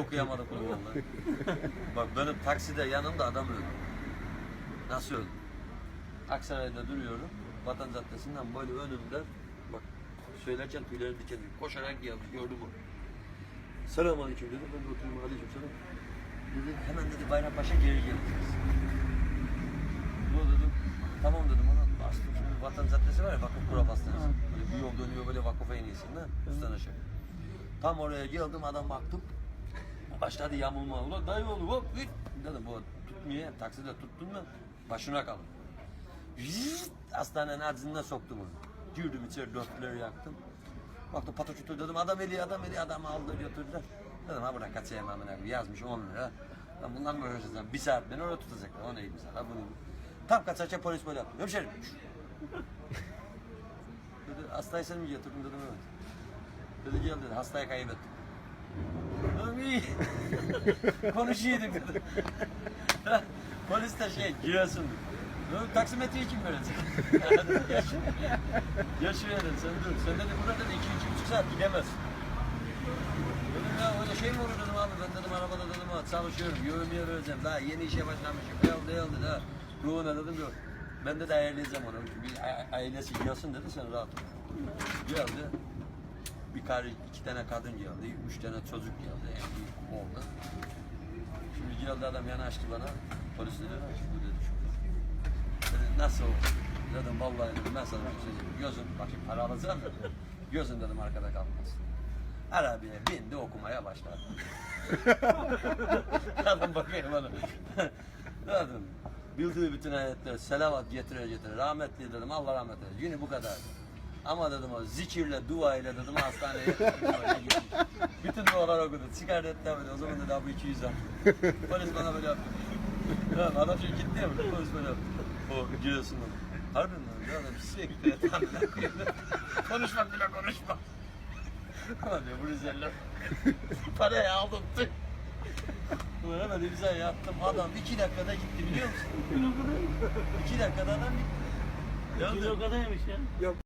okuyamadım bunu vallahi. Bak benim takside yanımda adam öldü. Nasıl öldü? Aksaray'da duruyorum. Vatan Caddesi'nden böyle önümde bak söylerken tüylerim diken diken. Koşarak geldi gördüm onu. Selamun aleyküm dedim. Ben de oturayım aleyküm selam. Dedi hemen dedi Bayrampaşa geri geleceğiz. Bu dedim. Tamam dedim ona. Bastım şimdi Vatan Caddesi var ya Vakıf Kura Hastanesi. Böyle bir yol dönüyor böyle vakıfa iniyorsun da üstten aşağı. Tam oraya geldim adam baktım. Başladı yamulma. Ulan dayı oğlu hop hüt. Dedim bu tutmuyor. Takside tuttun mu başına kalın. Zıt, Hastanenin ardından soktum onu. Girdim içeri dörtleri yaktım. Baktım pataçutu dedim adam eli adam eli adamı aldı götürdüler. Dedim ha bırak kaçayım amına yazmış 10 lira. Ben bundan mı uğraşacağım? Bir saat beni orada tutacaklar. O neydi mesela bunu. Tam kaçarken polis böyle yaptı. Hemşerim. dedi hastayı sen mi getirdin dedim evet. Dedi gel dedi hastayı kaybettim. İyi. Konuşuyorduk. Polis de şey giriyorsun. Taksimetreyi kim verecek? Yaşıyor. Yaşıyor dedim sen dur. Sen dedi burada dedi iki, iki buçuk saat gidemezsin. Dedim ya öyle şey mi olur dedim abi ben dedim arabada dedim ha çalışıyorum yövmeye vereceğim daha yeni işe başlamışım yok değil dedi ha ruhuna dedim yok ben de ayarlayacağım onu bir ailesi gelsin dedi sen rahat ol geldi bir karı iki tane kadın geldi üç tane çocuk geldi en büyük oldu şimdi geldi adam yanaştı bana polis dedi "Ha, bu dedi şu dedi nasıl oldu dedim vallahi dedim ben sana bir şey söyleyeyim gözün bakayım para alacağım da gözün dedim arkada kalmaz Arabaya bindi okumaya başladı. Adam bakıyor bana. dedim. Bildiği bütün ayetler selavat getire getire. Rahmetli dedim Allah rahmet eylesin. Yine bu kadar. Ama dedim o zikirle, dua ile dedim hastaneye. bütün dualar okudu. Sigara etti böyle. O zaman dedi abi 200 al. Polis bana böyle yaptı. Tamam adam şimdi gitti ya böyle. Polis böyle yaptı. O giriyorsun dedi. Harbiden dedim. Ya adam sürekli Konuşmak bile konuşma. Ulan diyor bu Rizeller. Parayı aldım tık. Ulan hemen imza yaptım. Adam iki dakikada gitti biliyor musun? iki dakikada adam gitti. Ya Kilo kadaymış ya.